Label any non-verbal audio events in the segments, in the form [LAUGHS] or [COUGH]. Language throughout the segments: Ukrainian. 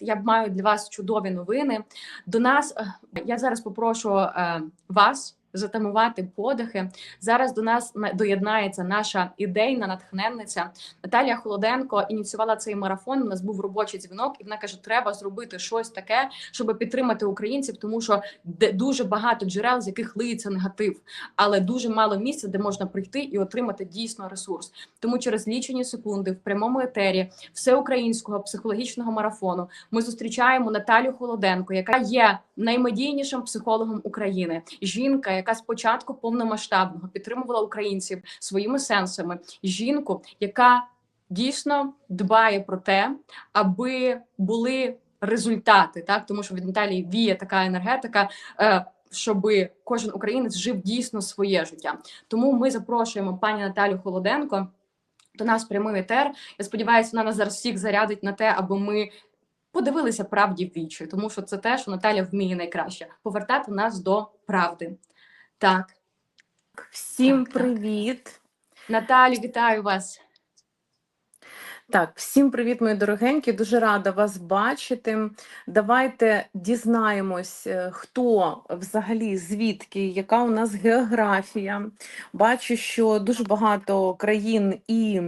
Я маю для вас чудові новини. До нас е, я зараз попрошу е, вас затамувати подихи. Зараз до нас на- доєднається наша ідейна натхненниця Наталія Холоденко. Ініціювала цей марафон. У нас був робочий дзвінок, і вона каже: треба зробити щось таке, щоб підтримати українців, тому що дуже багато джерел, з яких лиється негатив, але дуже мало місця, де можна прийти і отримати дійсно ресурс. Тому через лічені секунди в прямому етері всеукраїнського психологічного марафону ми зустрічаємо Наталю Холоденко, яка є наймедійнішим психологом України. Жінка, яка спочатку повномасштабного підтримувала українців своїми сенсами. Жінку, яка дійсно дбає про те, аби були результати, так тому що від Наталії віє така енергетика. Е, щоб кожен українець жив дійсно своє життя, тому ми запрошуємо пані Наталю Холоденко до нас прямий етер. Я сподіваюся, вона нас зараз всіх зарядить на те, аби ми подивилися правді в вічі, тому що це те, що Наталя вміє найкраще повертати нас до правди. Так, Всім Так, так. привіт. Наталю, вітаю вас. Так, всім привіт, мої дорогенькі. Дуже рада вас бачити. Давайте дізнаємось, е, хто взагалі звідки, яка у нас географія. Бачу, що дуже багато країн і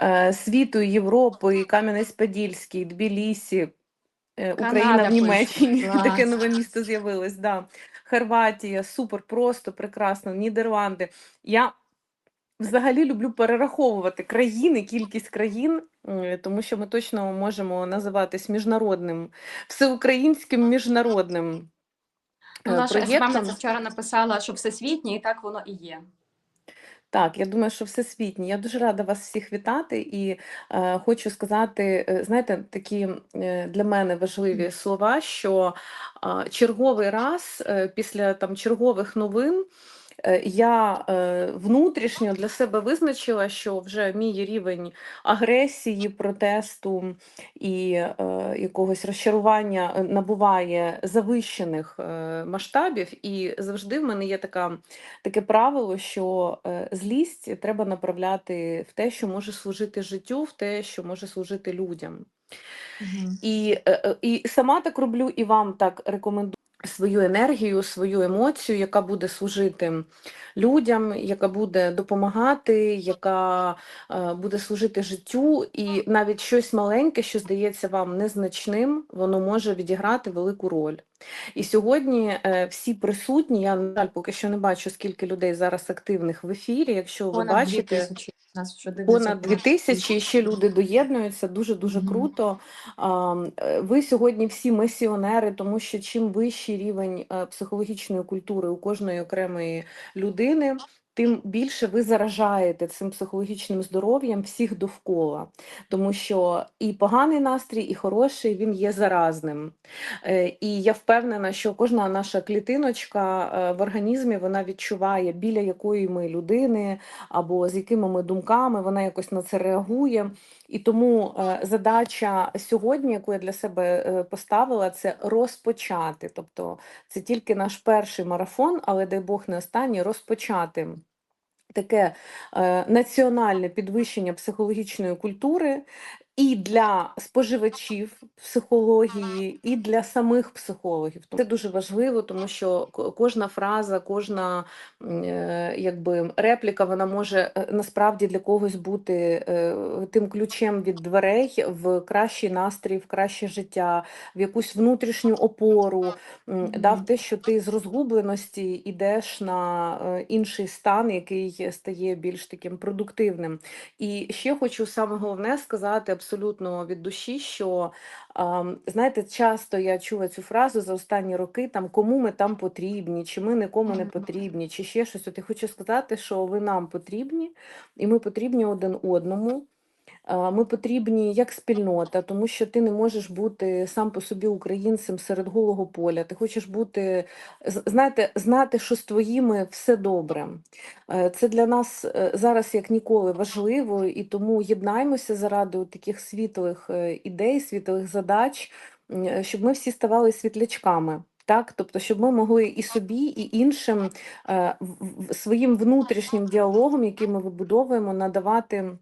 е, світу, і Європи, і Кам'янець-Подільський, і Тбілісі, е, Канада Україна в. Німеччині, [LAUGHS] таке нове місто з'явилось. Да. Хорватія, супер, просто прекрасно, Нідерланди. Я Взагалі люблю перераховувати країни, кількість країн, тому що ми точно можемо називатись міжнародним, всеукраїнським міжнародним Ну, е, наша СММ вчора написала, що всесвітнє, і так воно і є. Так, я думаю, що всесвітні. Я дуже рада вас всіх вітати і е, хочу сказати, е, знаєте, такі е, для мене важливі слова, що е, черговий раз е, після там чергових новин. Е, Я е, внутрішньо для себе визначила, що вже мій рівень агресії, протесту і е, якогось розчарування е, набуває завищених е, масштабів, і завжди в мене є така таке правило, що злість треба направляти в те, що може служити життю, в те, що може служити людям. І, е, е, і сама так роблю, і вам так рекомендую свою енергію, свою емоцію, яка буде служити людям, яка буде допомагати, яка е, буде служити життю, і навіть щось маленьке, що здається вам незначним, воно може відіграти велику роль. І сьогодні е, всі присутні, я, на жаль, поки що не бачу, скільки людей зараз активних в ефірі. Якщо ви Понад бачите, 2000. нас вже. Понад дві тисячі ще люди доєднуються. Дуже дуже Мгм. круто. А, м, е, Ви сьогодні всі місіонери, тому що чим вищий рівень е, психологічної культури у кожної окремої людини. Тим більше ви заражаєте цим психологічним здоров'ям всіх довкола, тому що і поганий настрій, і хороший він є заразним. Е, І я впевнена, що кожна наша клітиночка е, в організмі вона відчуває, біля якої ми людини, або з якими ми думками, вона якось на це реагує. І тому е, задача сьогодні, яку я для себе поставила, це розпочати. Тобто це тільки наш перший марафон, але дай Бог не останній, розпочати. Таке е, національне підвищення психологічної культури і для споживачів психології, і для самих психологів. Це дуже важливо, тому що кожна фраза, кожна е, якби репліка, вона може е, насправді для когось бути е, тим ключем від дверей в кращий настрій, в краще життя, в якусь внутрішню опору, да, в те, що ти з розгубленості йдеш на інший стан, який стає більш таким продуктивним. І ще хочу саме головне сказати абсолютно від душі, що знаєте, часто я чула цю фразу за останні роки: там кому ми там потрібні, чи ми нікому не потрібні, чи ще щось. От я хочу сказати, що ви нам потрібні, і ми потрібні один одному. А, Ми потрібні як спільнота, тому що ти не можеш бути сам по собі українцем серед голого поля. Ти хочеш бути, знаєте, знати, що з твоїми все добре. Е, Це для нас е, зараз як ніколи важливо, і тому єднаймося заради таких світлих е, ідей, світлих задач, е, щоб ми всі ставали світлячками. Так, тобто, щоб ми могли і собі, і іншим е, своїм внутрішнім діалогом, який ми вибудовуємо, надавати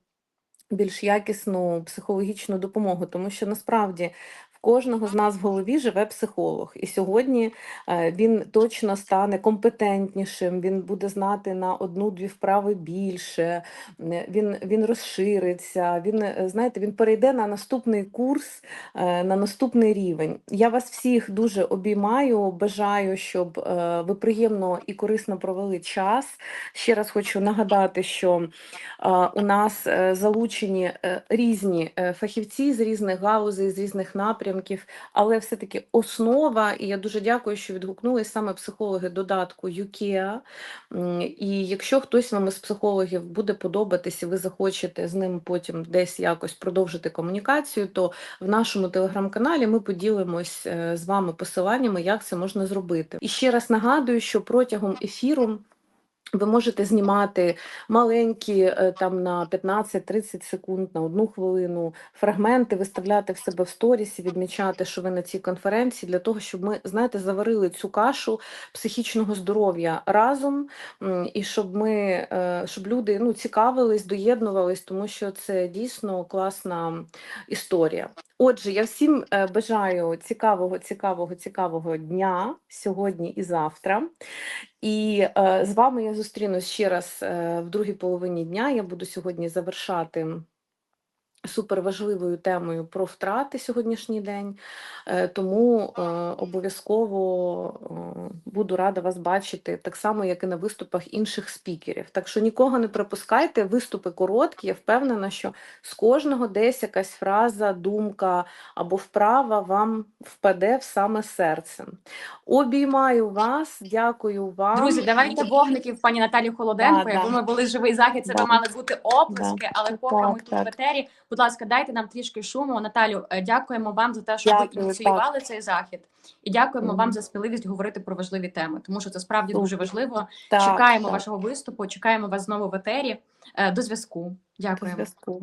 більш якісну психологічну допомогу, тому що насправді кожного з нас в голові живе психолог, і сьогодні е, він точно стане компетентнішим, він буде знати на одну-дві вправи більше, він, він розшириться, він, е, знаєте, він перейде на наступний курс, е, на наступний рівень. Я вас всіх дуже обіймаю, бажаю, щоб ви приємно і корисно провели час. Ще раз хочу нагадати, що у нас залучені різні фахівці з різних галузей, з різних напрямків, але все-таки основа, і я дуже дякую, що відгукнулись саме психологи додатку UKEA. І якщо хтось вам із психологів буде подобатись, і ви захочете з ним потім десь якось продовжити комунікацію, то в нашому телеграм-каналі ми поділимось е, з вами посиланнями, як це можна зробити. І ще раз нагадую, що протягом ефіру. Ви можете знімати маленькі е, там на 15-30 секунд, на одну хвилину фрагменти, виставляти в себе в сторісі, відмічати, що ви на цій конференції, для того, щоб ми, знаєте, заварили цю кашу психічного здоров'я разом, і щоб ми, е, щоб люди ну, цікавились, доєднувались, тому що це дійсно класна історія. Отже, я всім е, бажаю цікавого, цікавого, цікавого дня сьогодні і завтра. І е, з вами я зустрінусь ще раз е, в другій половині дня. Я буду сьогодні завершати суперважливою темою про втрати сьогоднішній день. Е, тому е, обов'язково е, буду рада вас бачити так само, як і на виступах інших спікерів. Так що нікого не пропускайте, виступи короткі. Я впевнена, що з кожного десь якась фраза, думка або вправа вам впаде в саме серце. Обіймаю вас, дякую вам. Друзі, давайте вогників пані Наталі Холоденко. Да, Якби да. ми були живий захід, це Да. би мали бути оплески, але поки Так, ми тут так. в етері, будь ласка, дайте нам трішки шуму. Наталю, е, дякуємо вам за те, що ви ініціювали ініціювали цей захід, і дякуємо Мгм. вам за сміливість говорити про важливі теми, тому що це справді дуже важливо. Так, чекаємо так, вашого виступу, чекаємо вас знову в етері. Е, До зв'язку. до Дякуємо. зв'язку.